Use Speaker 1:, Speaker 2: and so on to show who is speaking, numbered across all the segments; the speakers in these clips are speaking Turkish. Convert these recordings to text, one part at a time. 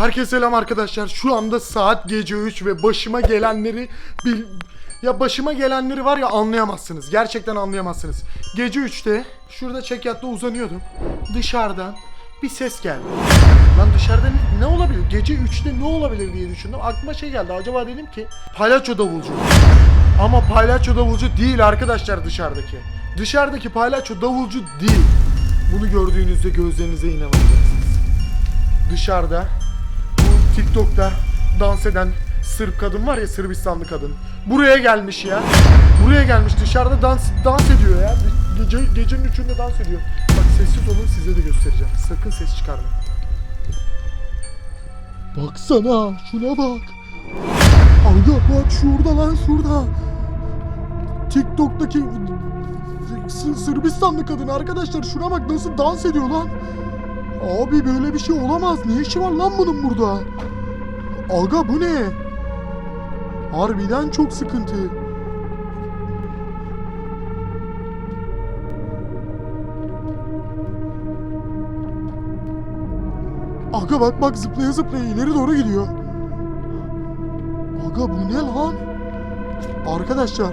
Speaker 1: Herkese selam arkadaşlar. Şu anda saat gece 3 ve başıma gelenleri bil... Ya başıma gelenleri var ya anlayamazsınız. Gerçekten anlayamazsınız. Gece 3'te şurada çekyatta uzanıyordum. Dışarıdan bir ses geldi. Lan dışarıda ne, olabilir? Gece 3'te ne olabilir diye düşündüm. Aklıma şey geldi. Acaba dedim ki palyaço davulcu. Ama palyaço davulcu değil arkadaşlar dışarıdaki. Dışarıdaki palyaço davulcu değil. Bunu gördüğünüzde gözlerinize inanamayacaksınız. Dışarıda TikTok'ta dans eden Sırp kadın var ya Sırbistanlı kadın. Buraya gelmiş ya. Buraya gelmiş dışarıda dans dans ediyor ya. Gece, gecenin üçünde dans ediyor. Bak sessiz olun size de göstereceğim. Sakın ses çıkarmayın. Baksana şuna bak. Aga bak şurada lan şurada. TikTok'taki Sırbistanlı kadın arkadaşlar şuna bak nasıl dans ediyor lan. Abi böyle bir şey olamaz. Ne işi var lan bunun burada? Aga bu ne? Harbiden çok sıkıntı. Aga bak bak zıplaya zıplaya ileri doğru gidiyor. Aga bu ne lan? Arkadaşlar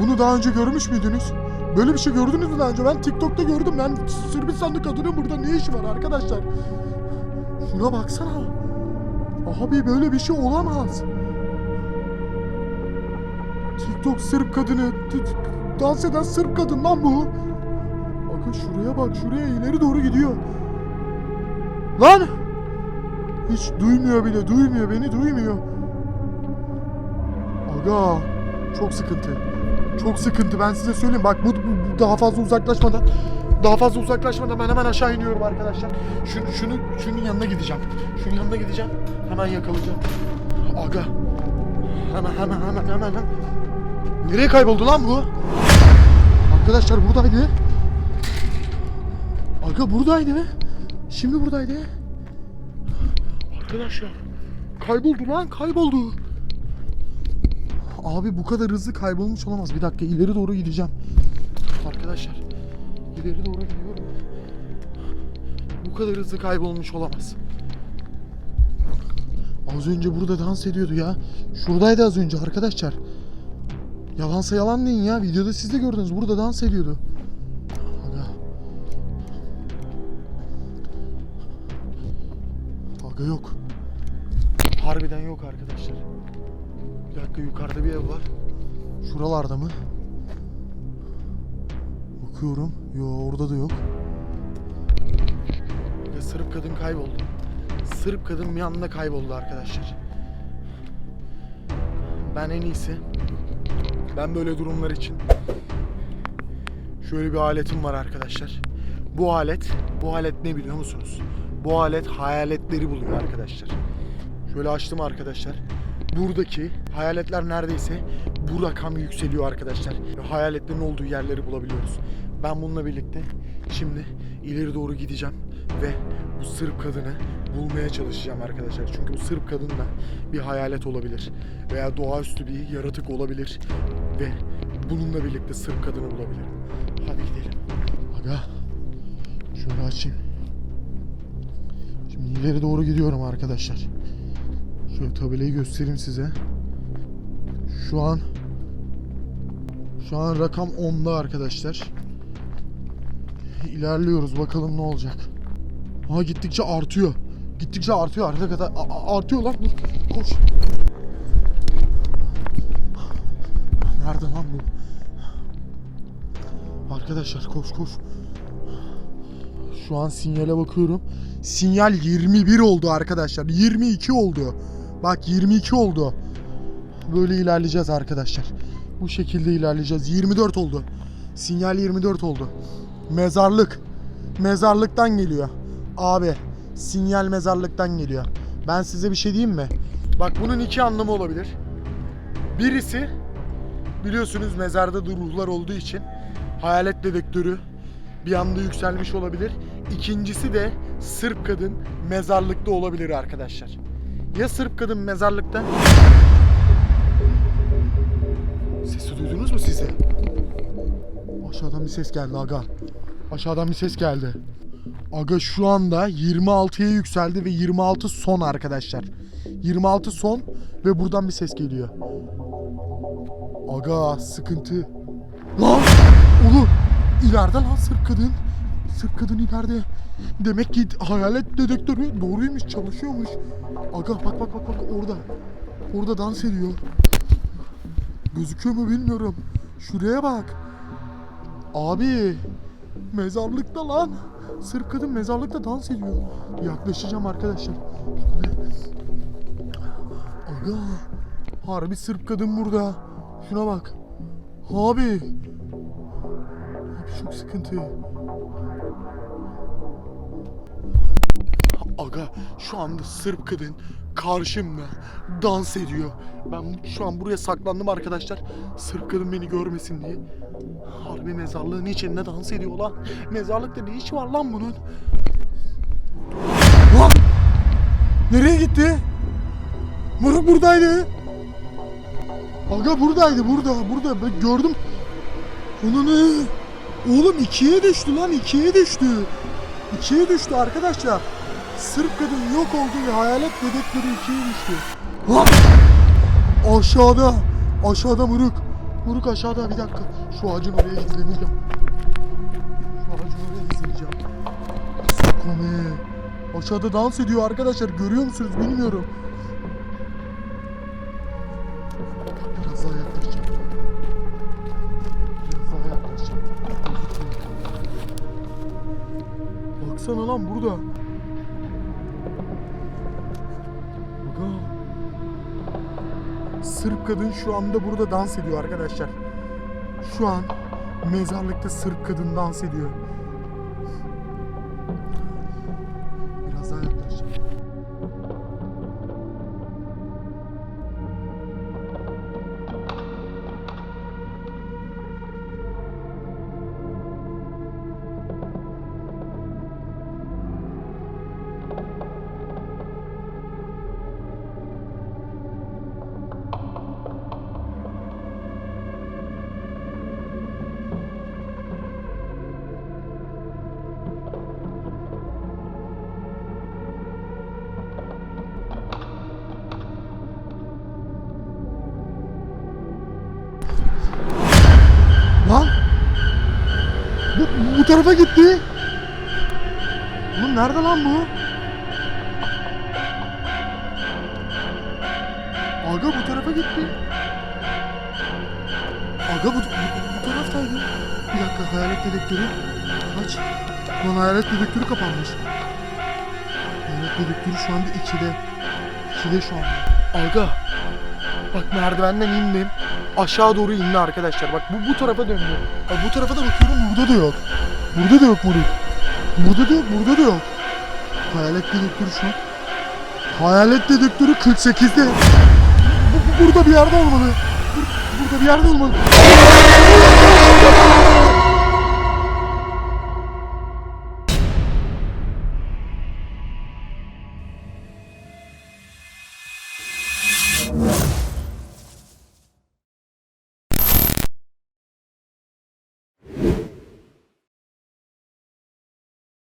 Speaker 1: bunu daha önce görmüş müydünüz? Böyle bir şey gördünüz mü daha önce? Ben TikTok'ta gördüm. Ben Sırbistanlı kadının burada ne işi var arkadaşlar? Şuna baksana. Abi böyle bir şey olamaz. TikTok Sırp kadını. Dans eden Sırp kadın lan bu. Bakın şuraya bak şuraya ileri doğru gidiyor. Lan! Hiç duymuyor bile duymuyor beni duymuyor. Aga çok sıkıntı. Çok sıkıntı ben size söyleyeyim. Bak bu, bu- bu daha fazla uzaklaşmadan daha fazla uzaklaşmadan ben hemen aşağı iniyorum arkadaşlar. Şunu, şunu şunun yanına gideceğim. Şunun yanına gideceğim. Hemen yakalayacağım. Aga. Hemen hemen hemen hemen. hemen. Nereye kayboldu lan bu? Arkadaşlar buradaydı. Aga buradaydı. Şimdi buradaydı. Arkadaşlar kayboldu lan kayboldu. Abi bu kadar hızlı kaybolmuş olamaz. Bir dakika ileri doğru gideceğim. Arkadaşlar ileri doğru gidiyorum. Bu kadar hızlı kaybolmuş olamaz. Az önce burada dans ediyordu ya. Şuradaydı az önce arkadaşlar. Yalansa yalan deyin ya. Videoda siz de gördünüz. Burada dans ediyordu. Aga. Aga yok. Harbiden yok arkadaşlar. Bir dakika yukarıda bir ev var. Şuralarda mı? Bakıyorum. Yo orada da yok. Ya Sırp kadın kayboldu. Sırp kadın bir anda kayboldu arkadaşlar. Ben en iyisi ben böyle durumlar için şöyle bir aletim var arkadaşlar. Bu alet, bu alet ne biliyor musunuz? Bu alet hayaletleri buluyor arkadaşlar. Şöyle açtım arkadaşlar. Buradaki hayaletler neredeyse bu rakam yükseliyor arkadaşlar. Hayaletlerin olduğu yerleri bulabiliyoruz. Ben bununla birlikte şimdi ileri doğru gideceğim ve bu Sırp kadını bulmaya çalışacağım arkadaşlar. Çünkü bu Sırp kadın da bir hayalet olabilir veya doğaüstü bir yaratık olabilir ve bununla birlikte Sırp kadını bulabilirim. Hadi gidelim. Aga şöyle açayım. Şimdi ileri doğru gidiyorum arkadaşlar. Şöyle tabelayı göstereyim size. Şu an şu an rakam 10'da arkadaşlar. İlerliyoruz bakalım ne olacak. Ha gittikçe artıyor. Gittikçe artıyor arka kadar a- artıyor lan dur koş. Nerede lan bu? Arkadaşlar koş koş. Şu an sinyale bakıyorum. Sinyal 21 oldu arkadaşlar. 22 oldu. Bak 22 oldu. Böyle ilerleyeceğiz arkadaşlar. Bu şekilde ilerleyeceğiz. 24 oldu. Sinyal 24 oldu. Mezarlık. Mezarlıktan geliyor. Abi sinyal mezarlıktan geliyor. Ben size bir şey diyeyim mi? Bak bunun iki anlamı olabilir. Birisi biliyorsunuz mezarda da ruhlar olduğu için hayalet dedektörü bir anda yükselmiş olabilir. İkincisi de Sırp kadın mezarlıkta olabilir arkadaşlar. Ya Sırp kadın mezarlıkta? Sesi duydunuz mu size? Aşağıdan bir ses geldi aga. Aşağıdan bir ses geldi. Aga şu anda 26'ya yükseldi ve 26 son arkadaşlar. 26 son ve buradan bir ses geliyor. Aga sıkıntı. Lan! Oğlum ileride lan sırf kadın. Sırf kadın ileride. Demek ki hayalet dedektörü doğruymuş çalışıyormuş. Aga bak bak bak bak orada. Orada dans ediyor. Gözüküyor mu bilmiyorum. Şuraya bak. Abi mezarlıkta lan. Sırf kadın mezarlıkta dans ediyor. Yaklaşacağım arkadaşlar. Aga. Harbi Sırp kadın burada. Şuna bak. Abi. Abi çok sıkıntı. Aga şu anda Sırp kadın karşımda dans ediyor. Ben şu an buraya saklandım arkadaşlar. Sırp kadın beni görmesin diye. Harbi mezarlığın içinde dans ediyor lan. Mezarlıkta ne işi var lan bunun? Lan! Nereye gitti? Moruk buradaydı. Aga buradaydı burada burada ben gördüm. Onu ne? Oğlum ikiye düştü lan ikiye düştü. İkiye düştü arkadaşlar. Sırp kadın yok oldu ve hayalet dedektörü ikiye düştü. Lan! Aşağıda. Aşağıda Muruk. Muruk aşağıda bir dakika. Şu ağacın oraya gizleneceğim. Şu ağacın oraya gizleneceğim. Sakome. Aşağıda dans ediyor arkadaşlar. Görüyor musunuz bilmiyorum. Biraz daha yaklaşacağım. Biraz daha yaklaşacağım. Baksana lan burada. Sırp kadın şu anda burada dans ediyor arkadaşlar. Şu an mezarlıkta Sırp kadın dans ediyor. Lan! Bu, bu tarafa gitti. Oğlum nerede lan bu? Aga bu tarafa gitti. Aga bu, bu, bu taraftaydı. Bir dakika hayalet dedektörü. Aç. Lan hayalet dedektörü kapanmış. Hayalet dedektörü şu anda 2'de. 2'de şu anda. Aga. Bak merdivenden indim. Aşağı doğru indi arkadaşlar. Bak bu bu tarafa döndü. Bak bu tarafa da bakıyorum burada da yok. Burada da yok Murat. Burada da yok, burada da yok. Hayalet dedektörü şu. Hayalet dedektörü 48'de. Bu, bu- burada bir yerde olmalı. Bur- burada bir yerde olmalı.